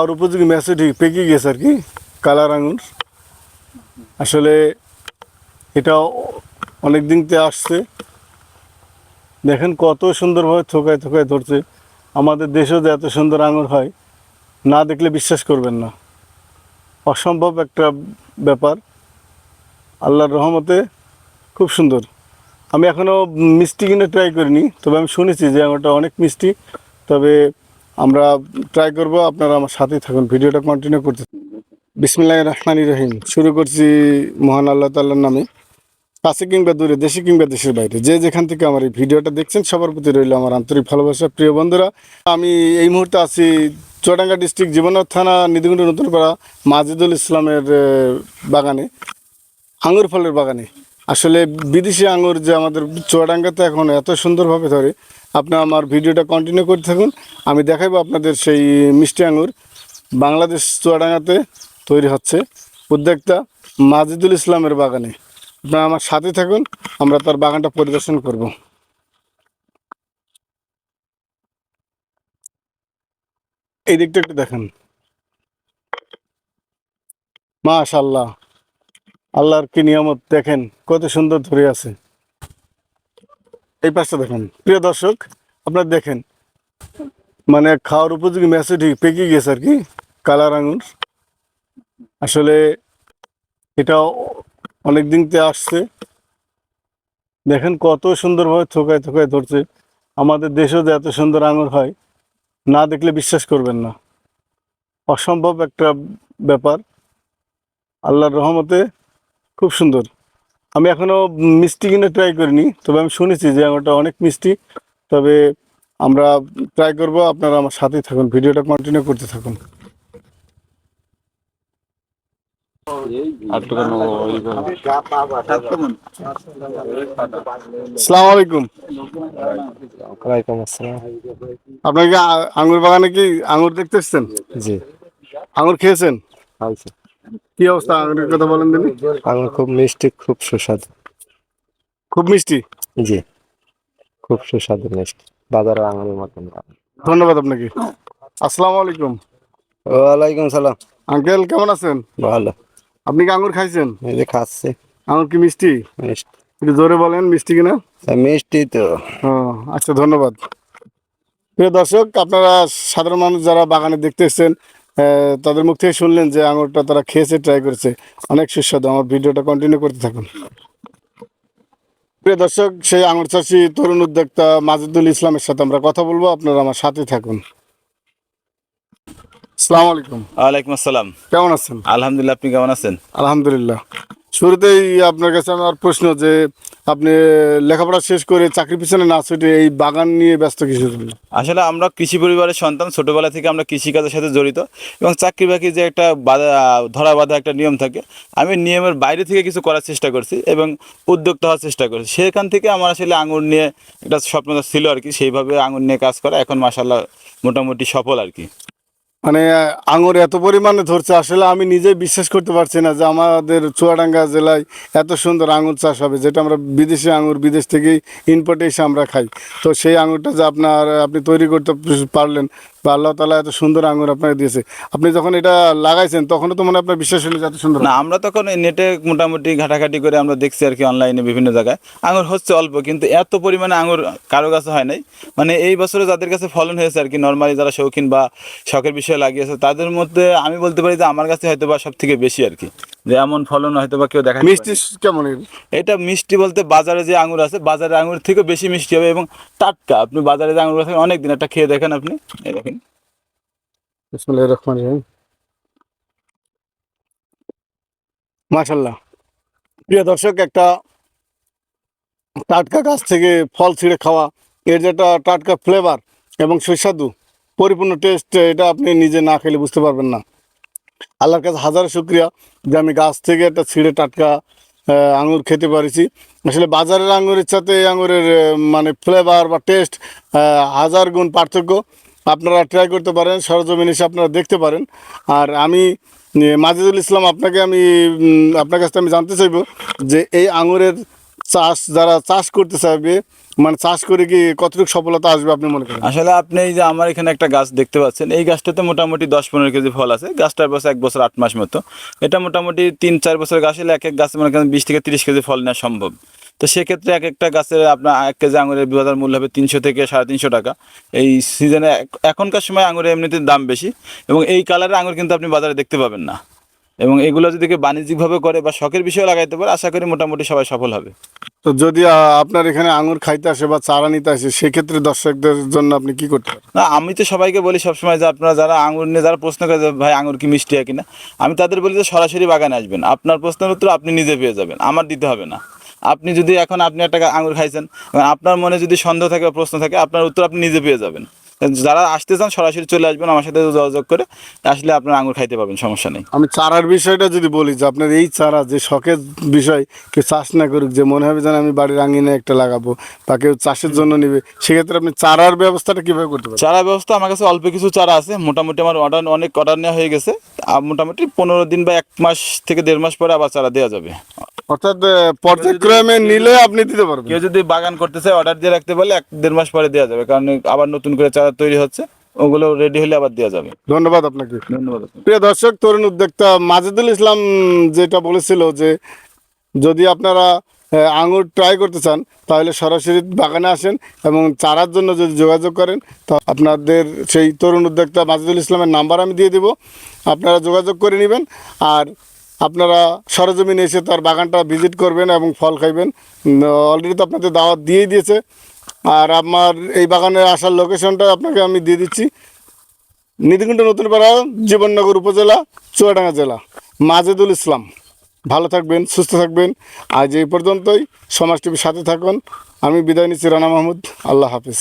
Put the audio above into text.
আর উপযোগী ম্যাচে পেকে গেছে আর কি, কালার আঙুর। আসলে এটা অনেক দিনতে আসছে। দেখেন কত সুন্দরভাবে থোকায় থোকায় ধরছে। আমাদের দেশেও যে এত সুন্দর আঙুর হয়, না দেখলে বিশ্বাস করবেন না। অসম্ভব একটা ব্যাপার। আল্লাহর রহমতে খুব সুন্দর। আমি এখনও মিষ্টি কিনে ট্রাই করিনি, তবে আমি শুনেছি যে আঙুরটা অনেক মিষ্টি। তবে আমরা ট্রাই করব, আপনারা আমার সাথেই থাকুন, ভিডিওটা কন্টিনিউ করতে বিসমিল্লাহ রহমান রহিম, শুরু করছি মহান আল্লাহ তাল্লার নামে। কাছে কিংবা দূরে, দেশে কিংবা দেশের বাইরে, যে যেখান থেকে আমার এই ভিডিওটা দেখছেন, সবার প্রতি রইল আমার আন্তরিক ভালোবাসা। প্রিয় বন্ধুরা, আমি এই মুহূর্তে আছি চুয়াডাঙ্গা ডিস্ট্রিক্ট জীবনাথ থানা, নিধিগুন্ড নতুনপাড়া মাজিদুল ইসলামের বাগানে আঙুর ফলের বাগানে। আসলে বিদেশি আঙুর যে আমাদের চুয়াডাঙ্গাতে এখন এত সুন্দরভাবে ধরে, আপনি আমার ভিডিওটা কন্টিনিউ করতে থাকুন, আমি দেখাবো আপনাদের সেই মিষ্টি আঙুর বাংলাদেশ চুয়াডাঙ্গাতে তৈরি হচ্ছে উদ্যোক্তা মাজিদুল ইসলামের বাগানে। আপনারা আমার সাথে থাকুন, আমরা তার বাগানটা পরিদর্শন করব। এই দিকটা একটু দেখেন। মাশাল্লাহ আল্লাহর কি নিয়ামত দেখেন, কত সুন্দর ধরে আছে। এই পাশটা দেখেন, প্রিয় দর্শক, আপনারা দেখেন মানে খাওয়ার উপযোগী ম্যাচে ঠিক পেকে গেছে আর কি, কালার আঙুর। আসলে এটা অনেক দিনতে আসছে। দেখেন কত সুন্দরভাবে থোকায় থোকায় ধরছে। আমাদের দেশেও যে এত সুন্দর আঙুর হয়, না দেখলে বিশ্বাস করবেন না। অসম্ভব একটা ব্যাপার। আল্লাহর রহমতে খুব সুন্দর। আমি এখনও মিষ্টি কিনে ট্রাই করিনি তবে আমি শুনেছি যে আঙুরটা অনেক মিষ্টি। তবে আমরা ট্রাই করব আপনারা আমার সাথেই থাকুন ভিডিওটা কন্টিনিউ করতে থাকুন। আসসালামু আলাইকুম। ওয়ালাইকুম আসসালাম। আপনার কি আ- আঙুর বাগানে কি আঙুর দেখতে এসছেন? জি। আঙুর খেয়েছেন? আচ্ছা কি অবস্থা? আঙুরের কথা বলেন দিন আঙুর খুব মিষ্টি খুব সুস্বাদু। খুব মিষ্টি? জি। খুব সুস্বাদু মিষ্টি। আঙুরের মতন। ধন্যবাদ আপনাকে। আসসালামু আলাইকুম। ওয়ালাইকুম সালাম। আঙ্কেল কেমন আছেন? ভালো। আপনি কি আঙুর খাইছেন? এই যে খাচ্ছে। আঙুর কি মিষ্টি? মিষ্টি। একটু জোরে বলেন মিষ্টি কিনা? মিষ্টি তো। আচ্ছা ধন্যবাদ। প্রিয় দর্শক আপনারা সাধারণ মানুষ যারা বাগানে দেখতে এসছেন তাদের মুখ থেকে শুনলেন যে আঙুরটা তারা খেয়েছে ট্রাই করেছে। অনেক সুস্বাদু। আমার ভিডিওটা কন্টিনিউ করতে থাকুন। প্রিয় দর্শক সেই আঙুর চাষি তরুণ উদ্যোক্তা মাজিদুল ইসলামের সাথে আমরা কথা বলব। আপনারা আমার সাথে থাকুন। আসসালামু আলাইকুম। ওয়ালাইকুম আসসালাম। কেমন আছেন? আলহামদুলিল্লাহ আপনি কেমন আছেন? আলহামদুলিল্লাহ। শুরুতেই আপনার কাছে আমার প্রশ্ন যে, আপনি লেখাপড়া শেষ করে চাকরি পিছনে না ছুটে এই বাগান নিয়ে ব্যস্ত কিছু আসলে আমরা কৃষি পরিবারের সন্তান, ছোটোবেলা থেকে আমরা কৃষিকাজের সাথে জড়িত এবং চাকরি বাকরি যে একটা বাধা, ধরা বাঁধা একটা নিয়ম থাকে, আমি নিয়মের বাইরে থেকে কিছু করার চেষ্টা করছি এবং উদ্যোক্তা হওয়ার চেষ্টা করছি। সেখান থেকে আমার আসলে আঙুর নিয়ে একটা স্বপ্ন ছিল আর কি, সেইভাবে আঙুর নিয়ে কাজ করা এখন মাসাল্লাহ মোটামুটি সফল আর কি। মানে আঙুর এত পরিমাণে ধরছে, আসলে আমি নিজে বিশ্বাস করতে পারছি না যে আমাদের চুয়াডাঙ্গা জেলায় এত সুন্দর আঙুর চাষ হবে, যেটা আমরা বিদেশি আঙুর বিদেশ থেকেই ইনপোর্ট এসে আমরা খাই। তো সেই আঙুরটা যে আপনার, আপনি তৈরি করতে পারলেন বা আল্লাহ তালা এত সুন্দর আঙুর আপনাকে দিয়েছে, আপনি যখন এটা লাগাইছেন, তখনও তো মানে আপনার বিশ্বাস হলো এত সুন্দর না, আমরা তখন নেটে মোটামুটি ঘাটাঘাটি করে আমরা দেখছি আর কি অনলাইনে বিভিন্ন জায়গায়। আঙুর হচ্ছে অল্প, কিন্তু এত পরিমাণে আঙুর কারও কাছে হয় নাই। মানে এই বছরে যাদের কাছে ফলন হয়েছে আর কি নর্মালি যারা শৌখিন বা শখের বিষয়ে লাগিয়েছে তাদের মধ্যে আমি বলতে পারি যে আমার কাছে হয়তো বা সব থেকে বেশি আর কি। যে এমন ফলন হয়তো বা কেউ দেখা মিষ্টি কেমন এটা মিষ্টি বলতে বাজারে যে আঙুর আছে বাজারে আঙুর থেকে বেশি মিষ্টি হবে এবং টাটকা। আপনি বাজারে যে আঙুর আছে অনেক দিন একটা খেয়ে দেখেন আপনি। এই দেখেন। রহিম। মাশাল্লাহ প্রিয় দর্শক একটা টাটকা গাছ থেকে ফল ছিঁড়ে খাওয়া এর যেটা টাটকা ফ্লেভার এবং সুস্বাদু পরিপূর্ণ টেস্ট এটা আপনি নিজে না খেলে বুঝতে পারবেন না। আল্লাহর কাছে হাজার শুক্রিয়া যে আমি গাছ থেকে একটা ছিঁড়ে টাটকা আঙুর খেতে পারিছি। আসলে বাজারের আঙুরের সাথে এই আঙুরের মানে ফ্লেভার বা টেস্ট হাজার গুণ পার্থক্য। আপনারা ট্রাই করতে পারেন, সরজমিন এসে আপনারা দেখতে পারেন। আর আমি মাজিদুল ইসলাম আপনাকে আমি আপনার কাছ থেকে আমি জানতে চাইব যে এই আঙুরের চাষ, যারা চাষ করতে চাইবে মানে চাষ করে কি কতটুকু সফলতা আসবে আপনি মনে করেন? আসলে আপনি এই যে আমার এখানে একটা গাছ দেখতে পাচ্ছেন, এই গাছটাতে মোটামুটি দশ পনেরো কেজি ফল আছে। গাছটার বয়স এক বছর আট মাস মতো। এটা মোটামুটি তিন চার বছর গাছ হলে এক এক গাছে মনে করেন বিশ থেকে তিরিশ কেজি ফল নেওয়া সম্ভব। তো সেক্ষেত্রে এক একটা গাছের আপনার এক কেজি আঙুরের বাজার মূল্য হবে তিনশো থেকে সাড়ে তিনশো টাকা। এই সিজনে এখনকার সময় আঙুরের এমনিতে দাম বেশি এবং এই কালারের আঙুর কিন্তু আপনি বাজারে দেখতে পাবেন না। এবং এগুলো যদি কেউ বাণিজ্যিকভাবে করে বা শখের বিষয়ে লাগাইতে পারে আশা করি মোটামুটি সবাই সফল হবে। তো যদি আপনার এখানে আঙুর খাইতে আসে বা চারা নিতে আসে সেক্ষেত্রে দর্শকদের জন্য আপনি কি করতে না আমি তো সবাইকে বলি সবসময় যে আপনারা যারা আঙুর নিয়ে যারা প্রশ্ন করে ভাই আঙুর কি মিষ্টি হয় কিনা? আমি তাদের বলি যে সরাসরি বাগানে আসবেন। আপনার প্রশ্নের উত্তর আপনি নিজে পেয়ে যাবেন। আমার দিতে হবে না। আপনি যদি এখন আপনি একটা আঙুর খাইছেন আপনার মনে যদি সন্দেহ থাকে বা প্রশ্ন থাকে আপনার উত্তর আপনি নিজে পেয়ে যাবেন। যারা আসতে চান সরাসরি চলে আসবেন আমার সাথে যোগাযোগ করে আসলে আপনার আঙুর খাইতে পাবেন সমস্যা নেই। আমি চারার বিষয়টা যদি বলি যে আপনার এই চারা যে শখের বিষয় কেউ চাষ না করুক যে মনে হবে যেন আমি বাড়ির আঙিনে একটা লাগাবো বা কেউ চাষের জন্য নেবে সেক্ষেত্রে আপনি চারার ব্যবস্থাটা কীভাবে করতে পারেন চারা ব্যবস্থা আমার কাছে অল্প কিছু চারা আছে মোটামুটি আমার অর্ডার অনেক অর্ডার নেওয়া হয়ে গেছে মোটামুটি পনেরো দিন বা এক মাস থেকে দেড় মাস পরে আবার চারা দেওয়া যাবে। অর্থাৎ পর্যায়ক্রমে নিলে আপনি দিতে পারবেন। কেউ যদি বাগান করতে চায় অর্ডার দিয়ে রাখতে পারলে এক দেড় মাস পরে দেওয়া যাবে। কারণ আবার নতুন করে চারা তৈরি হচ্ছে ওগুলো রেডি হলে আবার দেওয়া যাবে। ধন্যবাদ আপনাকে। ধন্যবাদ। প্রিয় দর্শক তরুণ উদ্যোক্তা মাজেদুল ইসলাম যেটা বলেছিল যে যদি আপনারা আঙুর ট্রাই করতে চান তাহলে সরাসরি বাগানে আসেন এবং চারার জন্য যদি যোগাযোগ করেন তো আপনাদের সেই তরুণ উদ্যোক্তা মাজেদুল ইসলামের নাম্বার আমি দিয়ে দিব। আপনারা যোগাযোগ করে নেবেন। আর আপনারা সরজমিনে এসে তার বাগানটা ভিজিট করবেন এবং ফল খাইবেন। অলরেডি তো আপনাদের দাওয়াত দিয়েই দিয়েছে। আর আমার এই বাগানে আসার লোকেশনটা আপনাকে আমি দিয়ে দিচ্ছি। নিধিকুণ্ড নতুন পাড়া জীবননগর উপজেলা, চুয়াডাঙ্গা জেলা। মাজেদুল ইসলাম। ভালো থাকবেন, সুস্থ থাকবেন। আজ এই পর্যন্তই। সমাজ টিভির সাথে থাকুন। আমি বিদায় নিচ্ছি রানা মাহমুদ। আল্লাহ হাফিজ।